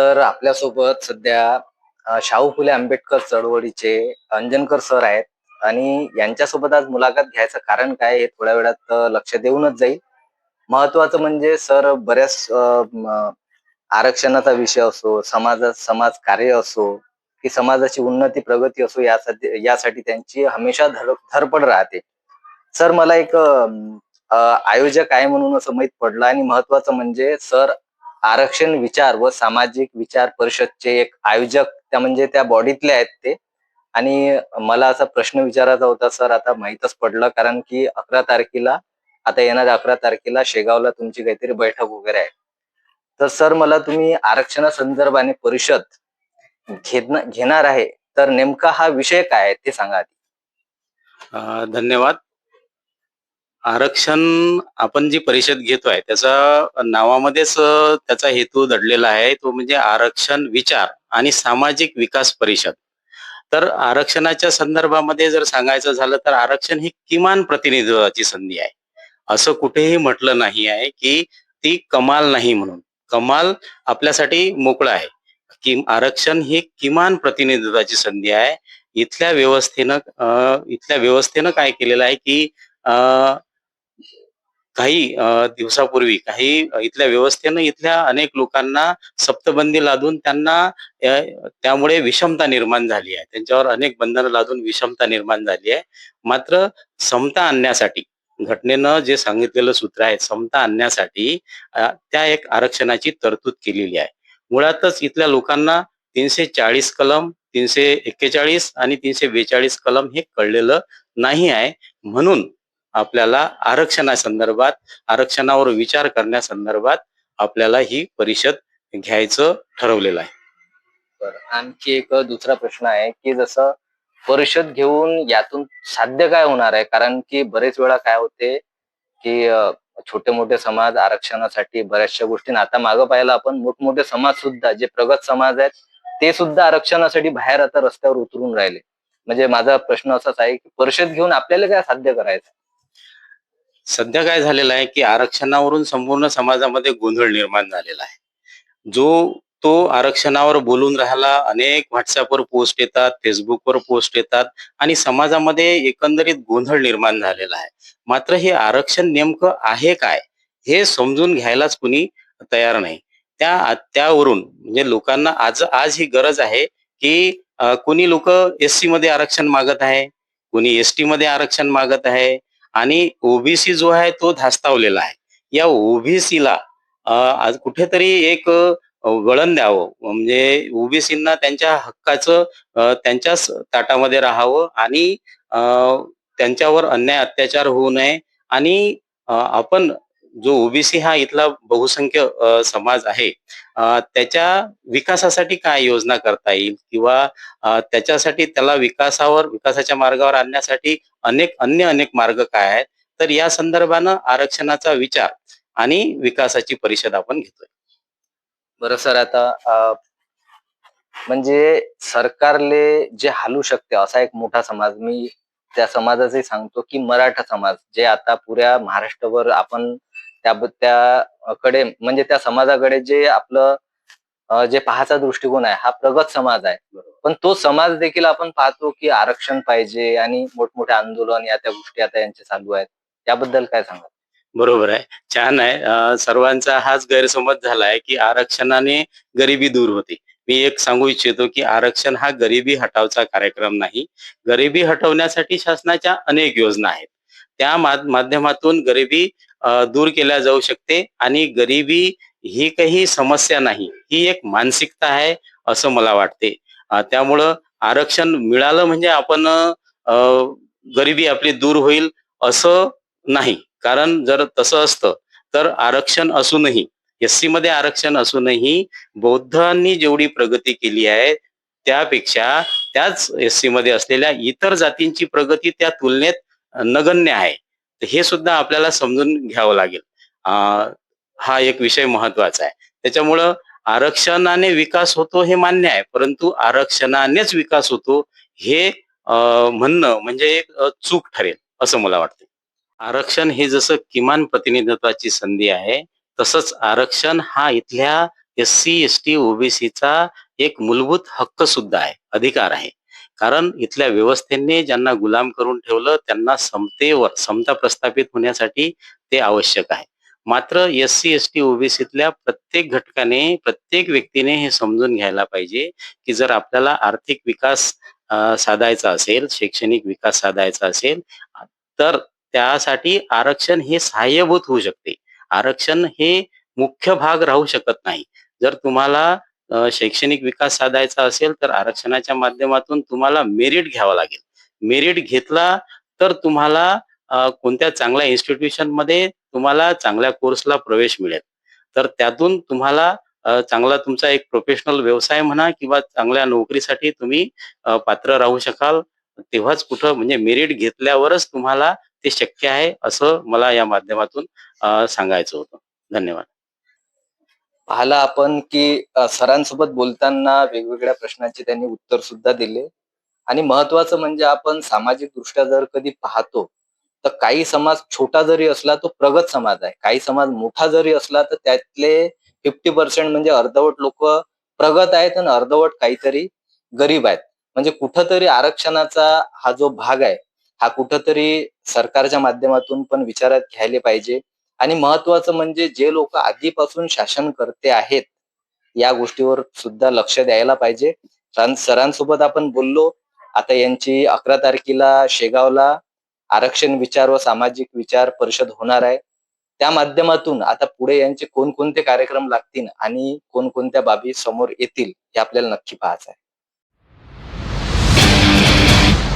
तर आपल्यासोबत सध्या शाहू फुले आंबेडकर चळवळीचे अंजनकर सर आहेत आणि यांच्यासोबत आज मुलाखत घ्यायचं कारण काय हे थोड्या वेळात लक्ष देऊनच जाईल. महत्वाचं म्हणजे सर बऱ्याच आरक्षणाचा विषय असो समाजात समाज कार्य असो की समाजाची उन्नती प्रगती असो यासाठी यासाठी त्यांची हमेशा धर धरपड राहते. सर मला एक आयोजक आहे म्हणून असं माहीत पडलं आणि महत्वाचं म्हणजे सर आरक्षण विचार व सामाजिक विचार परिषदचे एक आयोजक त्या म्हणजे त्या बॉडीतले आहेत ते. आणि मला असा प्रश्न विचारायचा होता सर आता माहीतच पडलं कारण की अकरा तारखेला आता येणाऱ्या अकरा तारखेला शेगावला तुमची काहीतरी बैठक वगैरे आहे. तर सर मला तुम्ही आरक्षणासंदर्भाने परिषद घेणार आहे तर नेमका हा विषय काय आहे ते सांगा आधी. धन्यवाद. आरक्षण आपण जी परिषद घेतोय त्याचा नावामध्येच अ, त्याचा हेतू दडलेला आहे. तो म्हणजे आरक्षण विचार आणि सामाजिक विकास परिषद. तर आरक्षणाच्या संदर्भामध्ये जर सांगायचं झालं तर आरक्षण ही किमान प्रतिनिधित्वाची संधी आहे. असं कुठेही म्हटलं नाही आहे की ती कमाल नाही म्हणून. कमाल आपल्यासाठी मोकळं आहे. की आरक्षण ही किमान प्रतिनिधित्वाची संधी आहे. इथल्या व्यवस्थेनं अ, इथल्या व्यवस्थेनं काय केलेलं आहे की अ, काही दिवसापूर्वी काही इथल्या व्यवस्थेनं इथल्या अनेक लोकांना सप्तबंदी लादून त्यांना त्यामुळे विषमता निर्माण झाली आहे. त्यांच्यावर अनेक बंधनं लादून विषमता निर्माण झाली आहे. मात्र समता आणण्यासाठी घटनेनं जे सांगितलेलं सूत्र आहे समता आणण्यासाठी त्या एक आरक्षणाची तरतूद केलेली आहे. मुळातच इथल्या लोकांना तीनशे चाळीस कलम तीनशे एक्केचाळीस आणि तीनशे बेचाळीस कलम हे कळलेलं नाही आहे. म्हणून आपल्याला आरक्षणासंदर्भात आरक्षणावर विचार करण्यासंदर्भात आपल्याला ही परिषद घ्यायचं ठरवलेलं आहे. आणखी एक दुसरा प्रश्न आहे की जसं परिषद घेऊन यातून साध्य काय होणार आहे? कारण की बरेच वेळा काय होते की छोटे मोठे समाज आरक्षणासाठी बऱ्याचशा गोष्टी आता मागं पाहिलं आपण. मोठमोठे समाज सुद्धा जे प्रगत समाज आहेत ते सुद्धा आरक्षणासाठी बाहेर आता रस्त्यावर उतरून राहिले. म्हणजे माझा प्रश्न असाच आहे की परिषद घेऊन आपल्याला काय साध्य करायचं? सध्या काय झालेलं आहे की आरक्षणावरून संपूर्ण समाजामध्ये गोंधळ निर्माण झालेला आहे. जो तो आरक्षणावर बोलून राहिला अनेक व्हॉट्सअपवर पोस्ट येतात फेसबुकवर पोस्ट येतात आणि समाजामध्ये एकंदरीत गोंधळ निर्माण झालेला आहे. मात्र हे आरक्षण नेमकं आहे काय हे समजून घ्यायलाच कुणी तयार नाही. त्या त्यावरून म्हणजे लोकांना आज आज ही गरज आहे की कुणी लोक एस सी मध्ये आरक्षण मागत आहे कुणी एस टी मध्ये आरक्षण मागत आहे आणि ओबीसी जो आहे तो धास्तावलेला आहे. या ओबीसीला आज कुठेतरी एक वळण द्यावं. म्हणजे ओबीसींना त्यांच्या हक्काचं त्यांच्याच ताटामध्ये राहावं आणि त्यांच्यावर अन्याय अत्याचार होऊ नये आणि आपण जो ओबीसी हा इथला बहुसंख्य समाज आहे त्याच्या विकासासाठी काय योजना करता येईल? किंवा त्याच्यासाठी त्याला विकासावर विकासाच्या मार्गावर आणण्यासाठी अनेक अन्य अनेक मार्ग काय आहेत? तर या संदर्भानं आरक्षणाचा विचार आणि विकासाची परिषद आपण घेतोय. बरं सर आता म्हणजे सरकारले जे हालू शकते असा एक मोठा समाज मी त्या समाजाचे सांगतो की मराठा समाज जे आता पुऱ्या महाराष्ट्रभर आपण त्या त्याकडे म्हणजे त्या समाजाकडे जे आपलं जे पाहायचा दृष्टिकोन आहे हा प्रगत समाज आहे. पण तो समाज देखील आपण पाहतो की आरक्षण पाहिजे आणि मोठमोठे आंदोलन या त्या गोष्टी आता यांचे चालू आहेत. याबद्दल काय सांगा बरोबर आहे. छान आहे. सर्वांचा हाच गैरसमज झालाय की आरक्षणाने गरिबी दूर होते. मी एक सांगू इच्छितो की आरक्षण हा गरिबी हटावचा कार्यक्रम नाही. गरिबी हटवण्यासाठी शासनाच्या अनेक योजना आहेत. त्या मा- माध्यमातून गरिबी दूर केल्या जाऊ शकते आणि गरिबी ही काही समस्या नाही ही एक मानसिकता आहे असं मला वाटते. त्यामुळं आरक्षण मिळालं म्हणजे आपण गरिबी आपली दूर होईल असं नाही. कारण जर तसं असतं तर आरक्षण असूनही एस सी मध्ये आरक्षण असूनही बौद्धांनी जेवढी प्रगती केली आहे त्यापेक्षा त्याच एस सी मध्ये असलेल्या इतर जातींची प्रगती त्या तुलनेत नगण्य आहे. तर हे सुद्धा आपल्याला समजून घ्यावं लागेल. अं, हा एक विषय महत्त्वाचा आहे. त्याच्यामुळं आरक्षणाने विकास होतो हे मान्य आहे. परंतु आरक्षणानेच विकास होतो हे म्हणणं म्हणजे एक चूक ठरेल असं मला वाटतं आरक्षण हे जसं किमान प्रतिनिधित्वाची संधी आहे तसंच आरक्षण हा इथल्या एस सी एस टी ओबीसीचा एक मूलभूत हक्क सुद्धा आहे अधिकार आहे. कारण इथल्या व्यवस्थेने ज्यांना गुलाम करून ठेवलं त्यांना समतेवर समता प्रस्थापित होण्यासाठी ते आवश्यक आहे. मात्र एस सी एस टी ओबीसीतल्या प्रत्येक घटकाने प्रत्येक व्यक्तीने हे समजून घ्यायला पाहिजे की जर आपल्याला आर्थिक विकास साधायचा असेल शैक्षणिक विकास साधायचा असेल तर त्यासाठी आरक्षण हे सहाय्यभूत होऊ शकते. आरक्षण हे मुख्य भाग राहू शकत नाही. जर तुम्हाला शैक्षणिक विकास साधायचा असेल तर आरक्षणाच्या माध्यमातून तुम्हाला मेरिट घ्यावं लागेल. मेरिट घेतला तर तुम्हाला कोणत्या चांगल्या इन्स्टिट्यूशनमध्ये तुम्हाला चांगल्या कोर्सला प्रवेश मिळेल. तर त्यातून तुम्हाला चांगला तुमचा एक प्रोफेशनल व्यवसाय म्हणा किंवा चांगल्या नोकरीसाठी तुम्ही पात्र राहू शकाल. तेव्हाच कुठं म्हणजे मेरिट घेतल्यावरच तुम्हाला ते शक्य आहे असं मला या माध्यमातून सांगायचं होतं. धन्यवाद. पाहिला आपण की सरांसोबत बोलताना वेगवेगळ्या प्रश्नांचे त्यांनी उत्तर सुद्धा दिले. आणि महत्वाचं म्हणजे आपण सामाजिक दृष्ट्या जर कधी पाहतो तर काही समाज छोटा जरी असला तो प्रगत समाज आहे. काही समाज मोठा जरी असला तर त्यातले फिफ्टी पर्सेंट म्हणजे अर्धवट लोक प्रगत आहेत आणि अर्धवट काहीतरी गरीब आहेत. म्हणजे कुठंतरी आरक्षणाचा हा जो भाग आहे हा कुठंतरी सरकारच्या माध्यमातून पण विचारात घ्यायला पाहिजे. आणि महत्वाचं म्हणजे जे लोक आधीपासून शासन करते आहेत या गोष्टीवर सुद्धा लक्ष द्यायला पाहिजे. सरांसोबत आपण बोललो आता यांची अकरा तारखेला शेगावला आरक्षण विचार व सामाजिक विचार परिषद होणार आहे. त्या माध्यमातून आता पुढे यांचे कोणकोणते कार्यक्रम लागतील आणि कोणकोणत्या बाबी समोर येतील हे आपल्याला नक्की पाहायचं आहे.